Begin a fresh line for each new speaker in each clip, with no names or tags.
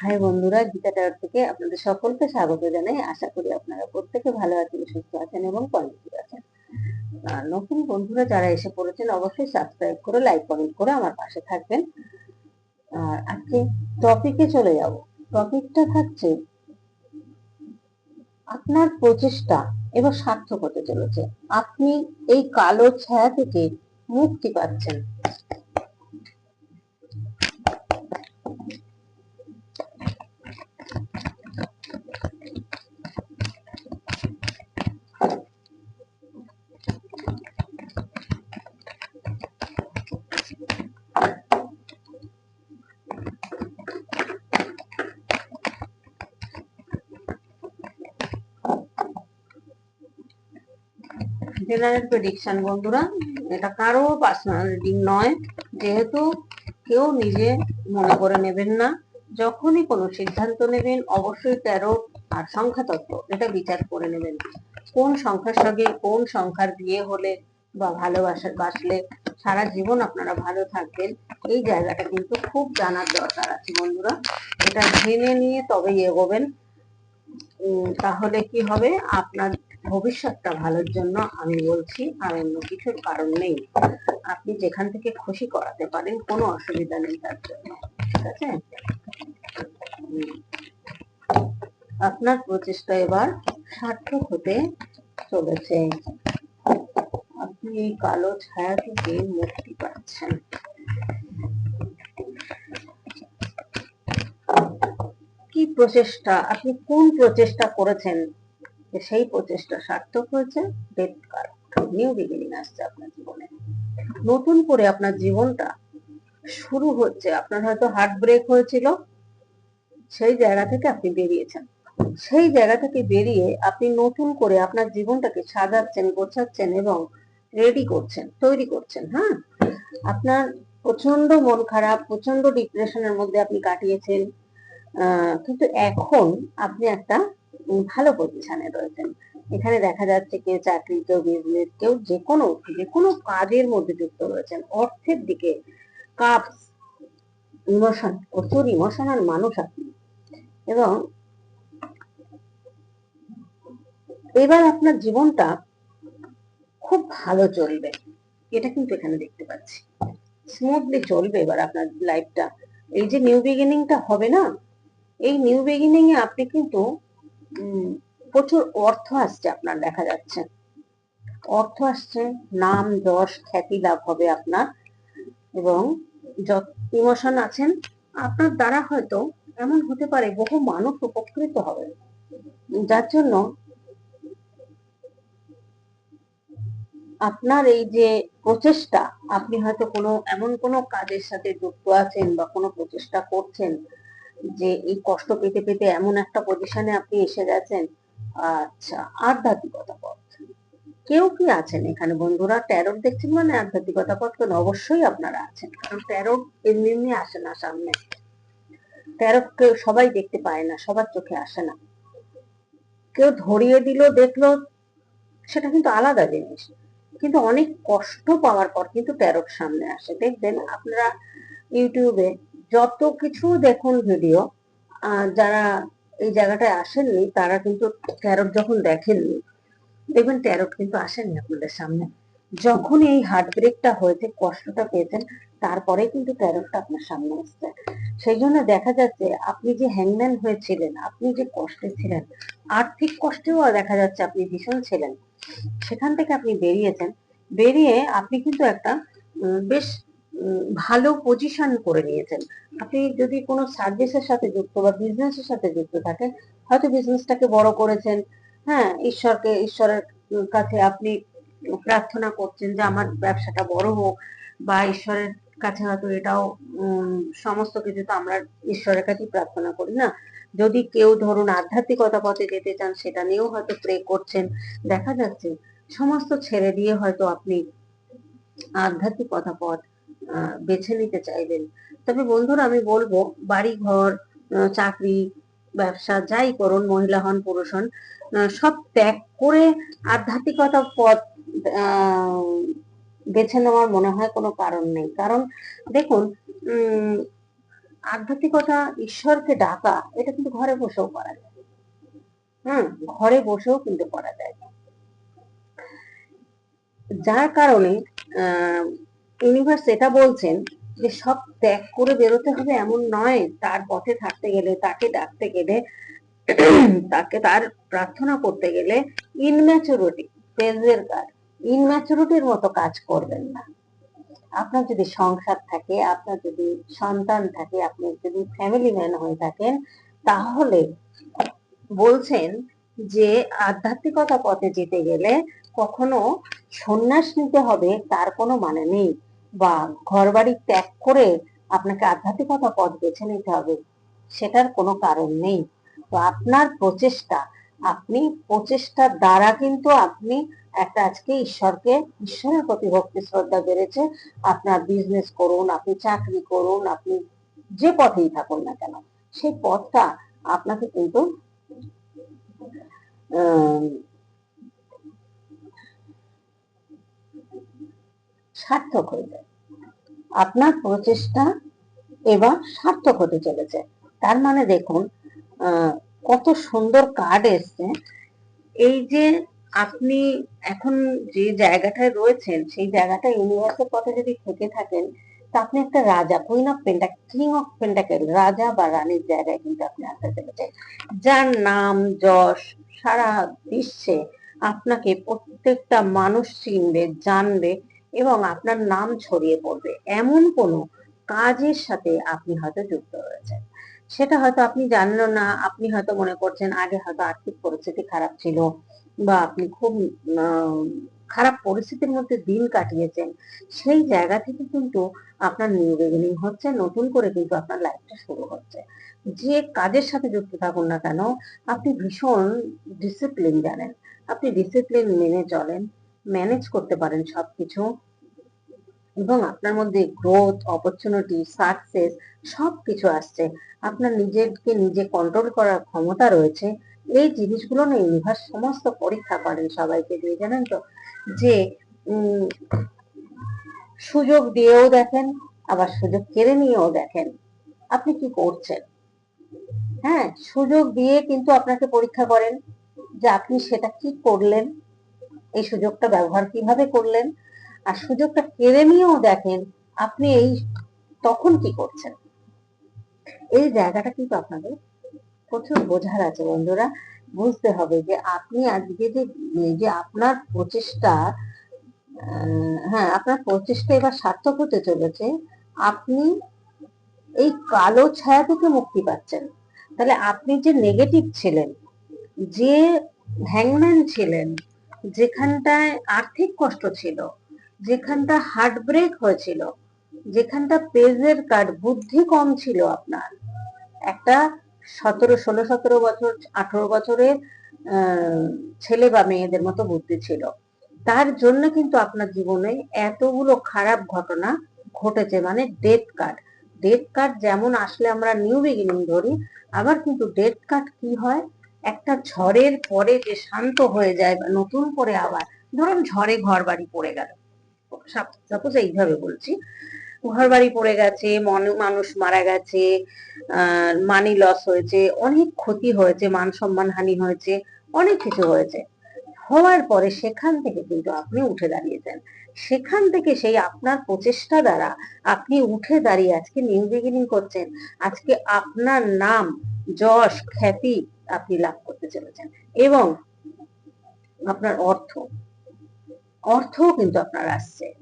High বন্ধুরা, Gita tower থেকে আপনাদের সকলকে স্বাগত জানাই। আশা করি আপনারা প্রত্যেকে ভালো আছেন, সুস্থ আছেন এবং পজিটিভ আছেন। নতুন বন্ধুরা যারা এসে পড়েছেন, অবশ্যই সাবস্ক্রাইব করে লাইক কমেন্ট করে আমার পাশে থাকবেন। আর আজকে টপিকে চলে যাব। টপিকটা থাকছে, আপনার প্রচেষ্টা এবার সার্থক হতে চলেছে। আপনি এই কালো ছায়া থেকে মুক্তি পাচ্ছেন। জেনারেল প্রেডিকশন বন্ধুরা। এটা কারও পার্সোনাল রিডিং নয়। যেহেতু কেউ নিজে মনে করে নেবেন না। যখনই কোনো সিদ্ধান্ত নেবেন, অবশ্যই তেরো আর সংখ্যা তত্ত্ব এটা বিচার করে নেবেন। কোন সংখ্যার সঙ্গে কোন সংখ্যার বিয়ে হলে বা ভালোবাসার বাসলে সারা জীবন আপনারা ভালো থাকবেন, এই জায়গাটা কিন্তু খুব জানার দরকার আছে বন্ধুরা। এটা জেনে নিয়ে তবেই এগোবেন। তাহলে কি হবে? আপনার ভবিষ্যৎটা ভালোর জন্য আমি বলছি, আর অন্য কিছুর কারণ নেই। আপনি যেখান থেকে খুশি করাতে পারেন, কোনো অসুবিধা নেই তার জন্য। ঠিক আছে? আপনার প্রচেষ্টা এবার সার্থক হতে চলেছে। আপনি এই কালো ছায়া থেকে মুক্তি পাচ্ছেন। কি প্রচেষ্টা? আপনি কোন প্রচেষ্টা করেছেন? যে সেই প্রচেষ্টা সার্থক হয়েছে ডেথ নিউ বিগিনিং আসছে আপনার জীবনে। নতুন করে আপনার জীবনটা শুরু হচ্ছে, আপনার হয়তো হার্ট ব্রেক হয়েছিল, সেই জায়গা থেকে আপনি বেরিয়েছেন। সেই জায়গা থেকে বেরিয়ে আপনি নতুন করে আপনার জীবনটাকে সাজাচ্ছেন, গোছাচ্ছেন এবং রেডি করছেন, তৈরি করছেন হ্যাঁ? আপনার প্রচণ্ড মন খারাপ প্রচণ্ড ডিপ্রেশনের মধ্যে আপনি কাটিয়েছেন কিন্তু এখন আপনি একটা ভালো পজিশনে রয়েছেন। এখানে দেখা যাচ্ছে কেউ চাকরি, কেউ বিজনেস কেউ যে কোনো যে কোনো কাজের মধ্যে যুক্ত রয়েছেন। অর্থের দিকে কাপ ইমোশন, প্রচুর ইমোশনাল মানুষ আপনি। এবং এবার আপনার জীবনটা খুব ভালো চলবে। এটা কিন্তু এখানে দেখতে পাচ্ছি। স্মুথলি চলবে এবার আপনার লাইফটা এই যে নিউ বিগিনিংটা হবে না, এই নিউ বিগিনিং এ আপনি কিন্তু প্রচুর অর্থ আসছে আপনার, দেখা যাচ্ছে। অর্থ আসছে, নাম, যশ, খ্যাতি, লাভ হবে আপনার। এবং যত ইমোশন আছেন, আপনার দ্বারা হয়তো এমন হতে পারে, বহু মানুষ উপকৃত হবে। যার জন্য আপনার এই যে প্রচেষ্টা, আপনি হয়তো কোনো, এমন কোনো কাজের সাথে যুক্ত আছেন বা কোনো প্রচেষ্টা করছেন যে এই কষ্ট পেতে পেতে এমন একটা পজিশনে আপনি এসে গেছেন আচ্ছা আধ্যাত্মিকতা পথ। কেউ কি আছেন এখানে? বন্ধুরা ট্যারোট দেখছেন মানে আধ্যাত্মিকতা পথ? কেন? অবশ্যই আপনারা আছেন, কারণ ট্যারোট এমনি এমনি আসে না সামনে। ট্যারোট কেউ সবাই দেখতে পায় না, সবার চোখে আসে না। কেউ ধরিয়ে দিল দেখল, সেটা কিন্তু আলাদা জিনিস। কিন্তু অনেক কষ্ট পাওয়ার পর কিন্তু ট্যারোট সামনে আসে। দেখবেন আপনারা ইউটিউবে যত কিছু দেখুন ভিডিও যারা এই জায়গাটায় আসেননি, তারা কিন্তু ট্যারোট যখন দেখেননি, দেখবেন ট্যারোট কিন্তু আসেনি আপনাদের সামনে। যখন এই হার্ট ব্রেকটা হয়েছে, কষ্টটা পেয়েছেন, তারপরে কিন্তু ট্যারোটটা আপনার সামনে আসছে। সেই জন্য দেখা যাচ্ছে, আপনি যে হ্যাংম্যান হয়েছিলেন, আপনি যে কষ্টে ছিলেন, আর্থিক কষ্টেও দেখা যাচ্ছে আপনি ভীষণ ছিলেন। সেখান থেকে আপনি বেরিয়েছেন। বেরিয়ে আপনি কিন্তু একটা বেশ ভালো পজিশন করে নিয়েছেন। আপনি যদি কোনো সার্ভিসের সাথে যুক্ত বা বিজনেসের সাথে যুক্ত থাকেন, হয়তো বিজনেসটাকে বড় করেছেন। হ্যাঁ ঈশ্বরকে, ঈশ্বরের কাছে আপনি প্রার্থনা করছেন যে আমার ব্যবসাটা বড় হোক বা ঈশ্বরের কাছে হয়তো এটাও সমস্ত কিছু তো আমরা ঈশ্বরের কাছেই প্রার্থনা করি না। যদি কেউ ধরুন আধ্যাত্মিকতা পথে যেতে চান, সেটা নিয়েও হয়তো প্রে করছেন। দেখা যাচ্ছে, সমস্ত ছেড়ে দিয়ে হয়তো আপনি আধ্যাত্মিকতা পথ বেছে নিতে চাইবেন। তবে বন্ধুরা আমি বলব বাড়ি ঘর আহ, চাকরি ব্যবসা যাই করুন মহিলা হন পুরুষ হন সব ত্যাগ করে আধ্যাত্মিকতা পথ আহ, বেছে নেওয়ার মনে হয় কোনো কারণ নেই। কারণ দেখুন আধ্যাত্মিকতা ঈশ্বরকে ডাকা এটা কিন্তু ঘরে বসেও করা যায়। হুম ঘরে বসেও কিন্তু করা যায়। যার কারণে ইউনিভার্স এটা বলছেন যে সব ত্যাগ করে বেরোতে হবে এমন নয়, তার পথে থাকতে গেলে, তাকে ডাকতে গেলে, তাকে তার প্রার্থনা করতে গেলে ইনম্যাচুরিটি পেজের কাজ। ইনম্যাচুরিটির মতো কাজ করবেন না। আপনার যদি সংসার থাকে, আপনার যদি সন্তান থাকে, আপনি যদি ফ্যামিলি ম্যান হয়ে থাকেন, তাহলে বলছেন যে আধ্যাত্মিকতা পথে যেতে গেলে কখনো সন্ন্যাস নিতে হবে, তার কোনো মানে নেই। বা ঘর বাড়ি ত্যাগ করে আপনাকে আধ্যাত্মিকতা পথ বেছে নিতে হবে, সেটার কোনো কারণ নেই। তো আপনার প্রচেষ্টা, আপনি প্রচেষ্টার দ্বারা কিন্তু আপনি একটা আজকে ঈশ্বরকে, ঈশ্বরের প্রতি ভক্তি, শ্রদ্ধা বেড়েছে। আপনার বিজনেস করুন, আপনি চাকরি করুন, আপনি যে পথেই থাকুন না কেন, সেই পথটা আপনাকে কিন্তু সার্থক হইবে আপনার প্রচেষ্টা এবার সার্থক হতে চলেছে। তার মানে দেখুন কত সুন্দর কার্ড এসছে। এই যে আপনি এখন যে জায়গাটায় রয়েছেন, সেই জায়গাটা ইউনিভার্সের পথে যদি থেকে থাকেন, তা আপনি একটা রাজা queen of penta king of pentacle রাজা বা রানীর জায়গায় কিন্তু আপনি আসতে চলেছেন। যার নাম, যশ, সারা বিশ্বে আপনাকে প্রত্যেকটা মানুষ চিনবে, জানবে এবং আপনার নাম ছড়িয়ে পড়বে। এমন কোনো কাজের সাথে আপনি হয়তো যুক্ত রয়েছেন। সেটা হয়তো আপনি জানেন না, আপনি হয়তো মনে করছেন, আগে হয়তো আর্থিক পরিস্থিতি খারাপ ছিল বা আপনি খুব খারাপ পরিস্থিতির মধ্যে দিন কাটিয়েছেন। সেই জায়গা থেকে কিন্তু আপনার নিউ বিগিনিং হচ্ছে, নতুন করে কিন্তু আপনার লাইফটা শুরু হচ্ছে। যে কাজের সাথে যুক্ত থাকুন না কেন, আপনি ভীষণ ডিসিপ্লিন জানেন। আপনি ডিসিপ্লিন মেনে চলেন। ম্যানেজ করতে পারেন সবকিছু। এবং আপনার মধ্যে গ্রোথ অপরচুনিটি সাকসেস সব কিছু আসছে। আপনার নিজেকে নিজে কন্ট্রোল করার ক্ষমতা রয়েছে। এই জিনিসগুলো না ইউনিভার্স সমস্ত পরীক্ষা করেন সবাইকে দিয়ে, জানেন তো? যে সুযোগ দিয়েও দেখেন, আবার সুযোগ কেড়ে নিয়েও দেখেন। আপনি কি করছেন? হ্যাঁ সুযোগ দিয়ে কিন্তু আপনাকে পরীক্ষা করেন যে আপনি সেটা কি করলেন? এই সুযোগটা ব্যবহার কীভাবে করলেন? আর সুযোগটা কেড়ে নিয়েও দেখেন আপনি এই তখন কি করছেন? এই জায়গাটা কিন্তু আপনাদের প্রচুর বোঝার আছে বন্ধুরা। বুঝতে হবে যে আপনি আজকে যে যে আপনার প্রচেষ্টা হ্যাঁ আপনার প্রচেষ্টা এবার সার্থক হতে চলেছে। আপনি এই কালো ছায়া থেকে মুক্তি পাচ্ছেন। তাহলে আপনি যে নেগেটিভ ছিলেন, যে হ্যাংম্যান ছিলেন যেখানটায় আর্থিক কষ্ট ছিল, যেখানটা হার্ট ব্রেক হয়েছিল, যেখানটা পেজের কার্ড বুদ্ধি কম ছিল আপনার। একটা সতেরো, ষোলো, সতেরো বছর, আঠারো বছরের ছেলে বা মেয়েদের মতো বুদ্ধি ছিল। তার জন্য কিন্তু আপনার জীবনে এতগুলো খারাপ ঘটনা ঘটেছে মানে ডেথ কার্ড ডেথ কার্ড যেমন আসলে আমরা নিউ বিগিনিং ধরি, আবার কিন্তু ডেথ কার্ড কি হয়? একটা ঝড়ের পরে যে শান্ত হয়ে যায় বা নতুন করে আবার, ধরুন ঝড়ে ঘর বাড়ি পড়ে গেল। সাপোজ এইভাবে বলছি ঘর বাড়ি পড়ে গেছে মানুষ মারা গেছে মানি লস হয়েছে, অনেক ক্ষতি হয়েছে, মান সম্মান হানি হয়েছে, অনেক কিছু হয়েছে। হওয়ার পরে সেখান থেকে কিন্তু আপনি উঠে দাঁড়িয়েছেন। সেখান থেকে সেই আপনার প্রচেষ্টা দ্বারা আপনি উঠে দাঁড়িয়ে আজকে নিউ বিগিনিং করছেন। আজকে আপনার নাম, যশ, খ্যাতি আপনি লাভ করতে চলেছেন। এবং আপনার অর্থ, অর্থও কিন্তু আপনার আসছে।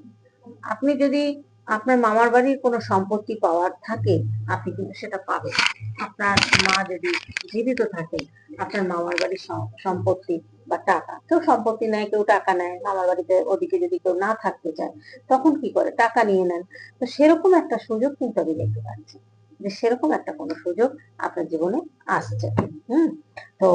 আপনি যদি আপনার মামার বাড়ির কোনো সম্পত্তি পাওয়ার থাকে, আপনি কিন্তু সেটা পাবেন। আপনার মা যদি জীবিত থাকে, আপনার মামার বাড়ির সম্পত্তি বা টাকা, কেউ সম্পত্তি নেয়, কেউ টাকা নেয়, মামার বাড়িতে ওদিকে যদি কেউ না থাকতে চায়, তখন কি করে? টাকা নিয়ে নেন। তো সেরকম একটা সুযোগ কিন্তু আমি দেখতে পাচ্ছি। যে সেরকম একটা কোনো সুযোগ আপনার জীবনে আসছে। হুম? তো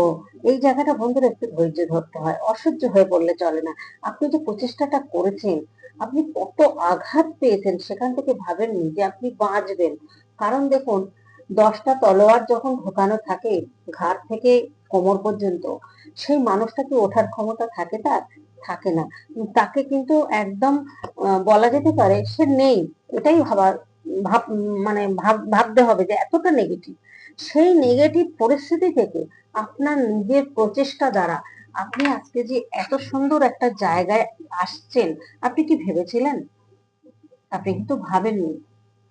এই জায়গাটা বন্ধুরা একটু ধৈর্য ধরতে হয়। অসহ্য হয়ে পড়লে চলে না। আপনি যে প্রচেষ্টাটা করেছেন, আপনি কত আঘাত পেয়েছেন সেখান থেকে ভাবেননি যে আপনি বাঁচবেন। কারণ দেখুন, দশটা তলোয়ার যখন ঢোকানো থাকে ঘাড় থেকে কোমর পর্যন্ত, সেই মানুষটা কি ওঠার ক্ষমতা থাকে তার? থাকে না। তাকে কিন্তু একদম বলা যেতে পারে সে নেই। এটাই ভাবার ভাব মানে ভাব, ভাবতে হবে যে এতটা নেগেটিভ সেই নেগেটিভ পরিস্থিতি থেকে আপনার নিজের প্রচেষ্টা দ্বারা আপনি আজকে যে এত সুন্দর একটা জায়গায় আসছেন, আপনি কি ভেবেছিলেন? আপনি কিন্তু ভাবেননি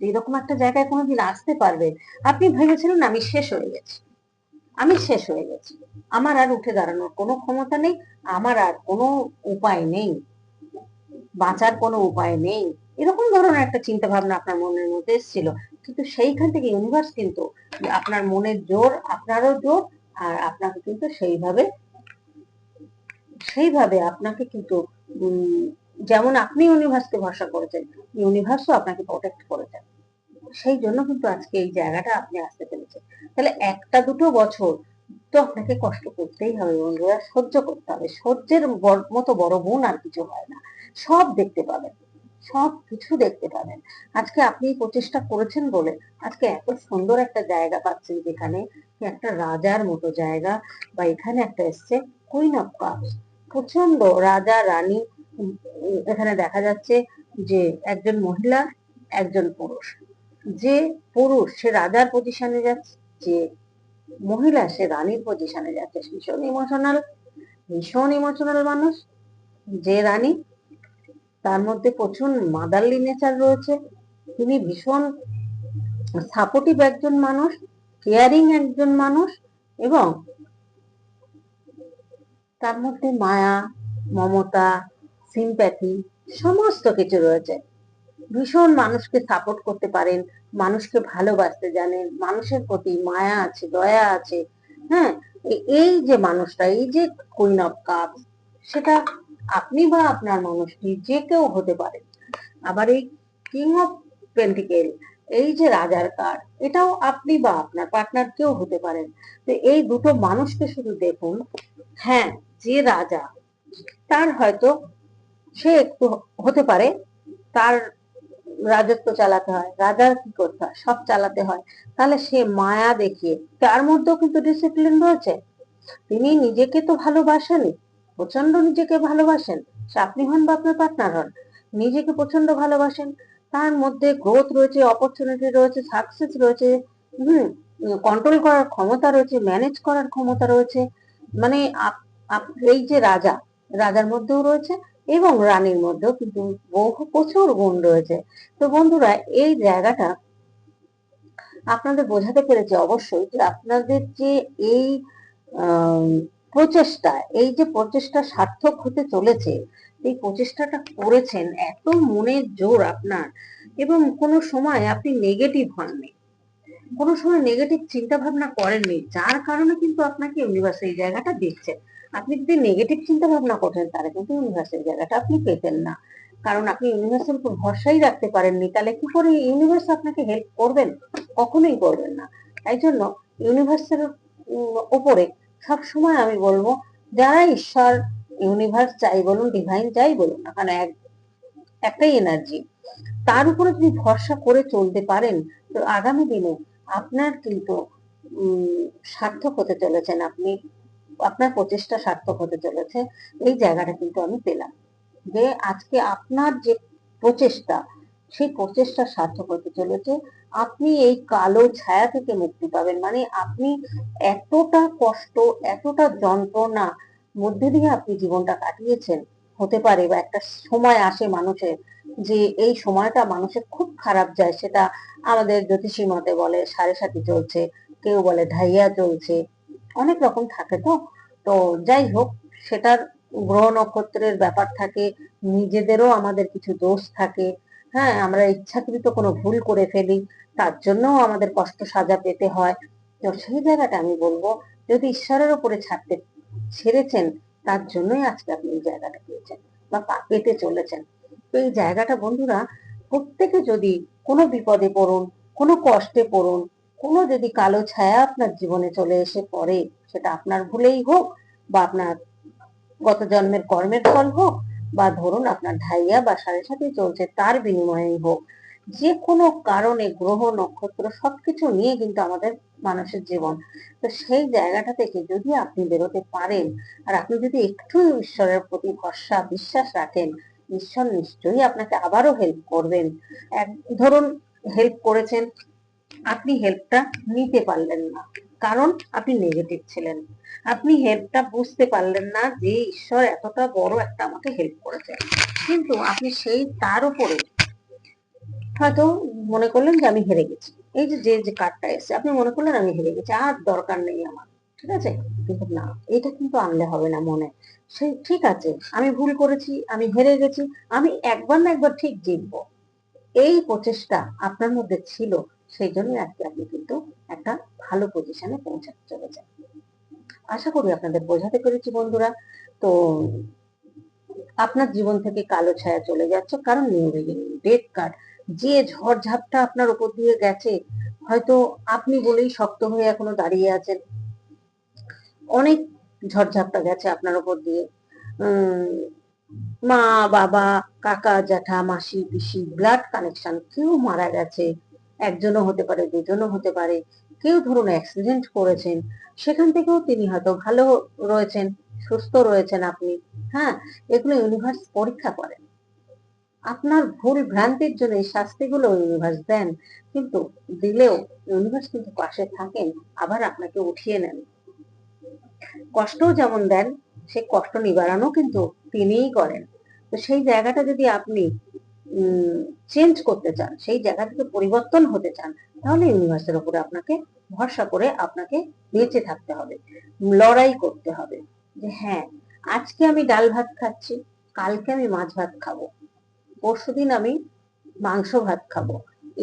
এরকম একটা জায়গায় কোনোদিন আসতে পারবেন আপনি ভেবেছিলেন আমি শেষ হয়ে গেছি। আমি শেষ হয়ে গেছি। আমার আর উঠে দাঁড়ানোর কোনো ক্ষমতা নেই, আমার আর কোনো উপায় নেই। বাঁচার কোনো উপায় নেই। এরকম ধরনের একটা চিন্তা ভাবনা আপনার মনের মধ্যে এসেছিল। কিন্তু সেইখান থেকে ইউনিভার্স কিন্তু আপনার মনের জোর, আপনারও জোর, আর আপনাকে কিন্তু সেইভাবে সেইভাবে আপনাকে কিন্তু যেমন আপনি ইউনিভার্সকে ভরসা করেছেন ইউনিভার্সও আপনাকে প্রোটেক্ট করেছেন সেই জন্য কিন্তু আজকে এই জায়গাটা আপনি আসতে পেরেছেন। তাহলে একটা দুটো বছর তো আপনাকে কষ্ট করতেই হবে বন্ধুরা, সহ্য করতে হবে। সহ্যের মতো বড় গুণ আর কিছু হয় না। সব দেখতে পাবেন। সব কিছু দেখতে পাবেন। আজকে আপনি প্রচেষ্টা করেছেন বলে আজকে এত সুন্দর একটা জায়গা পাচ্ছেন যেখানে একটা রাজার মতো জায়গা বা এখানে একটা এসছে কুইন অফ কাপস প্রচণ্ড রাজা, রানী এখানে দেখা যাচ্ছে যে একজন মহিলা, একজন পুরুষ। যে পুরুষ, সে রাজার পজিশনে যাচ্ছে, যে মহিলা, সে রানীর পজিশনে যাচ্ছে। ভীষণ ইমোশনাল ভীষণ ইমোশনাল মানুষ, যে রানী, তার মধ্যে প্রচুর মাদারলি নেচার রয়েছে। তিনি ভীষণ সাপোর্টিভ একজন মানুষ কেয়ারিং একজন মানুষ এবং তার মধ্যে মায়া, মমতা সিম্প্যাথি সমস্ত কিছু রয়েছে। ভীষণ মানুষকে সাপোর্ট করতে পারেন মানুষকে ভালোবাসতে জানেন মানুষের প্রতি মায়া আছে, দয়া আছে হ্যাঁ? এই যে মানুষটা, এই যে কুইন অফ কাপ সেটা আপনি বা আপনার মানুষটি যে কেউ হতে পারে। আবার এই কিং অফ পেন্টিকেল এই যে রাজার কার্ড এটাও আপনি বা আপনার পার্টনার কেউ হতে পারেন। তো এই দুটো মানুষকে শুধু দেখুন হ্যাঁ যে রাজা, তার হয়তো সে একটু হতে পারে, তার রাজত্ব চালাতে হয় রাজার কি করতে হয়? সব চালাতে হয়। তাহলে সে মায়া দেখিয়ে, তার মধ্যেও কিন্তু ডিসিপ্লিন রয়েছে। তিনি নিজেকে তো ভালোবাসেনই প্রচণ্ড নিজেকে ভালোবাসেন সে আপনি হন বা আপনার পার্টনার হন, নিজেকে প্রচণ্ড ভালোবাসেন, তার মধ্যে গ্রোথ রয়েছে অপরচুনিটি রয়েছে সাকসেস রয়েছে, হুম কন্ট্রোল করার ক্ষমতা রয়েছে ম্যানেজ করার ক্ষমতা রয়েছে। মানে এই যে রাজা, রাজার মধ্যেও রয়েছে এবং রানীর মধ্যেও কিন্তু বহু, প্রচুর গুণ রয়েছে। তো বন্ধুরা, এই জায়গাটা আপনাদের বোঝাতে পেরেছে অবশ্যই যে আপনাদের যে এই প্রচেষ্টা, এই যে প্রচেষ্টা সার্থক হতে চলেছে, এই প্রচেষ্টাটা করেছেন এত মনের জোর আপনার, এবং কোনো সময় আপনি নেগেটিভ হননি। কোনো সময় নেগেটিভ চিন্তা ভাবনা করেননি, যার কারণে কিন্তু আপনাকে ইউনিভার্স এই জায়গাটা দিচ্ছে। আপনি যদি নেগেটিভ চিন্তা ভাবনা করতেন তাহলে কিন্তু ইউনিভার্সের জায়গাটা আপনি পেতেন না। কারণ আপনি ইউনিভার্সের উপর ভরসাই রাখতে পারেননি, তাহলে কি করে ইউনিভার্স আপনাকে হেল্প করবেন? কখনোই করবেন না। তাই জন্য ইউনিভার্সের উপরে সব সময় আমি বলব, যারা ঈশ্বর ইউনিভার্স চাই বলুন ডিভাইন চাই বলুন না কারণ এক, একটাই এনার্জি তার উপরে যদি ভরসা করে চলতে পারেন, তো আগামী দিনে আপনার কিন্তু সার্থক হতে চলেছেন। আপনি আপনার প্রচেষ্টা সার্থক হতে চলেছে, এই জায়গাটা কিন্তু আমি পেলাম। যে আজকে আপনার যে প্রচেষ্টা, সেই প্রচেষ্টা সার্থক হতে চলেছে। আপনি এই কালো ছায়া থেকে মুক্তি পাবেন। মানে আপনি এতটা কষ্ট, এতটা যন্ত্রণা মধ্যে দিয়ে আপনি জীবনটা কাটিয়েছেন, হতে পারে বা একটা সময় আসে মানুষের, যে এই সময়টা মানুষের খুব খারাপ যায়, সেটা আমাদের জ্যোতিষী মতে বলে সাড়ে সাথে চলছে, কেউ বলে ঢাইয়া চলছে অনেক রকম থাকে তো। তো যাই হোক, সেটার গ্রহ নক্ষত্রের ব্যাপার থাকে, নিজেদেরও আমাদের কিছু দোষ থাকে। হ্যাঁ আমরা ইচ্ছাকৃত কোনো ভুল করে ফেলি, তার জন্যও আমাদের কষ্ট সাজা পেতে হয়। তো সেই জায়গাটা আমি বলব, যদি ঈশ্বরের উপরে ছাড়তে ছেড়েছেন, তার জন্যই আজকে আপনি এই জায়গাটা পেয়েছেন বা পেতে চলেছেন। এই জায়গাটা বন্ধুরা, প্রত্যেকে যদি কোনো বিপদে পড়ুন, কোনো কষ্টে পড়ুন কোনো যদি কালো ছায়া আপনার জীবনে চলে এসে পড়ে, সেটা আপনার ভুলেই হোক বা আপনার গত জন্মের কর্মের ফল হোক বা ধরুন আপনার ঢাইয়া বা সাড়ে সাথে চলছে তার বিনিময়েই হোক যে কোনো কারণে, গ্রহ, নক্ষত্র সবকিছু নিয়ে কিন্তু আমাদের মানুষের জীবন। তো সেই জায়গাটা থেকে যদি আপনি বেরোতে পারেন আর আপনি যদি একটু ঈশ্বরের প্রতি ভরসা, বিশ্বাস রাখেন, ঈশ্বর নিশ্চয়ই আপনাকে আবারও হেল্প করবেন। এক, ধরুন হেল্প করেছেন আপনি হেল্পটা নিতে পারলেন না। কারণ আপনি নেগেটিভ ছিলেন। আপনি হেল্পটা বুঝতে পারলেন না যে ঈশ্বর এতটা বড় একটা আমাকে হেল্প করেছে। কিন্তু আপনি সেই তার উপরে হয়তো মনে করলেন যে আমি হেরে গেছি। এই যে যে কার্ডটা এসেছে, আপনি মনে করলেন আমি হেরে গেছি, আর দরকার নেই আমার, ঠিক আছে? কিন্তু না, এটা কিন্তু আনলে হবে না মনে। সে ঠিক আছে, আমি ভুল করেছি, আমি হেরে গেছি, আমি একবার না একবার ঠিক জিতবো। এই প্রচেষ্টা আপনার মধ্যে ছিল। সেই জন্য আজকে আপনি কিন্তু একটা ভালো পজিশনে পৌঁছাতে চলেছেন। আশা করি আপনাদের বোঝাতে পেরেছি বন্ধুরা। তো আপনার জীবন থেকে কালো ছায়া চলে যাচ্ছে কারণ নিউ বিগিনিং। ডেট কার্ড, যে ঝড়ঝাপটা আপনার উপর দিয়ে গেছে, হয়তো আপনি বলেই শক্ত হয়ে এখনও দাঁড়িয়ে আছেন। অনেক ঝড়ঝাপটা গেছে আপনার উপর দিয়ে। মা, বাবা, কাকা, জ্যাঠা, মাসি, পিসি, ব্লাড কানেকশন, কেউ মারা গেছে। একজনও হতে পারে, দুজনও হতে পারে। কেউ ধরুন অ্যাক্সিডেন্ট করেছেন, সেখান থেকেও তিনি হয়তো ভালো রয়েছেন, সুস্থ রয়েছেন আপনি। হ্যাঁ এগুলো ইউনিভার্স পরীক্ষা করেন আপনার ভুল ভ্রান্তির জন্য এই শাস্তিগুলো ইউনিভার্স দেন, কিন্তু দিলেও ইউনিভার্স কিন্তু পাশে থাকেন, আবার আপনাকে উঠিয়ে নেন। কষ্টও যেমন দেন সে কষ্ট নিবারণও কিন্তু তিনিই করেন। তো সেই জায়গাটা যদি আপনি চেঞ্জ করতে চান, সেই জায়গা থেকে পরিবর্তন হতে চান, তাহলে ইউনিভার্সের উপরে আপনাকে ভরসা করে আপনাকে বেঁচে থাকতে হবে, লড়াই করতে হবে, যে হ্যাঁ আজকে আমি ডাল ভাত খাচ্ছি, কালকে আমি মাছ ভাত খাব, পরশুদিন আমি মাংস ভাত খাব,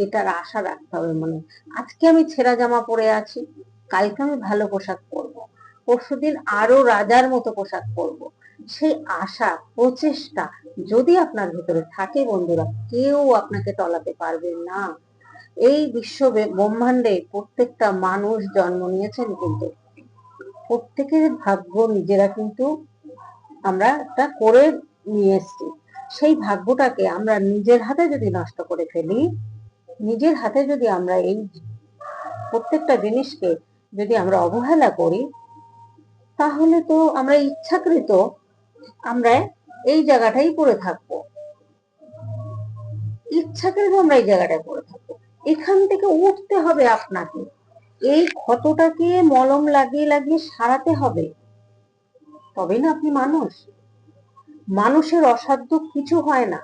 এটার আশা রাখতে হবে মনে, আজকে আমি ছেঁড়া জামা পরে আছি, কালকে আমি ভালো পোশাক পরবো, পরশুদিন আরও রাজার মতো পোশাক পরবো সেই আশা, প্রচেষ্টা যদি আপনার ভিতরে থাকে বন্ধুরা, কেউ আপনাকে টলাতে পারবে না। এই বিশ্ব ব্রহ্মাণ্ডে প্রত্যেকটা মানুষ জন্ম নিয়েছেন কিন্তু প্রত্যেকের ভাগ্য নিজেরা কিন্তু আমরা একটা করে নিয়ে এসছি। সেই ভাগ্যটাকে আমরা নিজের হাতে যদি নষ্ট করে ফেলি, নিজের হাতে যদি আমরা এই প্রত্যেকটা জিনিসকে যদি আমরা অবহেলা করি, তাহলে তো আমরা ইচ্ছাকৃত আমরা এই জায়গাটাই পড়ে থাকব। ইচ্ছাকৃত আমরা এই জায়গাটায় পড়ে থাকব। এখান থেকে উঠতে হবে আপনাকে। এই ক্ষতটাকে মলম লাগিয়ে লাগিয়ে সারাতে হবে। তবেই না আপনি মানুষ। মানুষের অসাধ্য কিছু হয় না।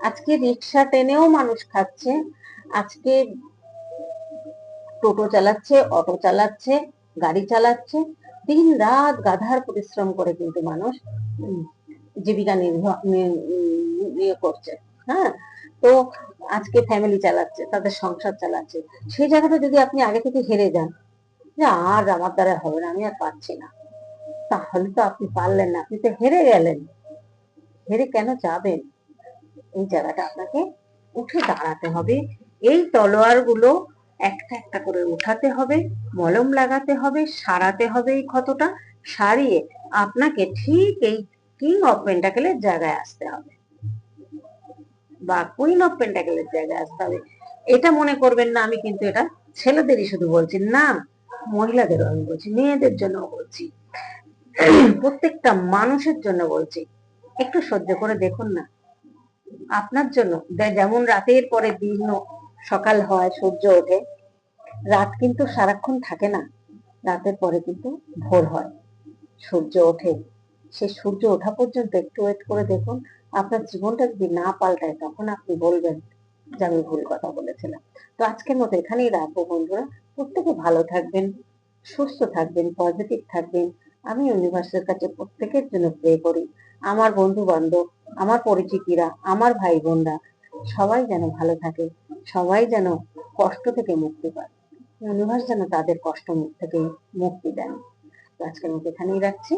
আজকে রিক্সা টেনেও মানুষ খাচ্ছে, আজকে টোটো চালাচ্ছে, অটো চালাচ্ছে, গাড়ি চালাচ্ছে দিন রাত গাধার পরিশ্রম করে কিন্তু মানুষ জীবিকা নির্ভর ইয়ে করছে। হ্যাঁ? তো আজকে ফ্যামিলি চালাচ্ছে, তাদের সংসার চালাচ্ছে। সেই জায়গাটা যদি আপনি আগে থেকে হেরে যান, যে আর আমার দ্বারা হবে না, আমি আর পারছি না, তাহলে তো আপনি পারলেন না। আপনি তো হেরে গেলেন। হেরে কেন যাবেন? এই জায়গাটা আপনাকে উঠে দাঁড়াতে হবে। এই তলোয়ারগুলো একটা একটা করে উঠাতে হবে মলম লাগাতে হবে, সারাতে হবে এই ক্ষতটা, সারিয়ে আপনাকে ঠিক এই কিং অফ পেন্টাকেলের জায়গায় আসতে হবে। বা কুইন অফ পেন্টাকেলের জায়গায় আসতে হবে। এটা মনে করবেন না, আমি কিন্তু এটা ছেলেদেরই শুধু বলছি, না, মহিলাদেরও আমি বলছি, মেয়েদের জন্য বলছি, প্রত্যেকটা মানুষের জন্য বলছি। একটু সহ্য করে দেখুন না। আপনার জন্য যেমন রাতের পরে দিন সকাল হয়, সূর্য ওঠে। রাত কিন্তু সারাক্ষণ থাকে না। রাতের পরে কিন্তু ভোর হয়। সূর্য ওঠে। সে সূর্য ওঠা পর্যন্ত একটু ওয়েট করে দেখুন, আপনার জীবনটা যদি না পাল্টায় তখন আপনি বলবেন যে আমি ভুল কথা বলেছিলাম। তো আজকের মতো এখানেই রাখব বন্ধুরা। প্রত্যেকে ভালো থাকবেন, সুস্থ থাকবেন পজিটিভ থাকবেন। আমি ইউনিভার্সের কাছে প্রত্যেকের জন্য প্রে করি। আমার বন্ধু বান্ধব আমার পরিচিতিরা, আমার ভাই বোনরা সবাই যেন ভালো থাকে। সবাই যেন কষ্ট থেকে মুক্তি পায়। ইউনিভার্স যেন তাদের কষ্ট থেকে মুক্তি দেন আজকের মতো এখানেই রাখছি।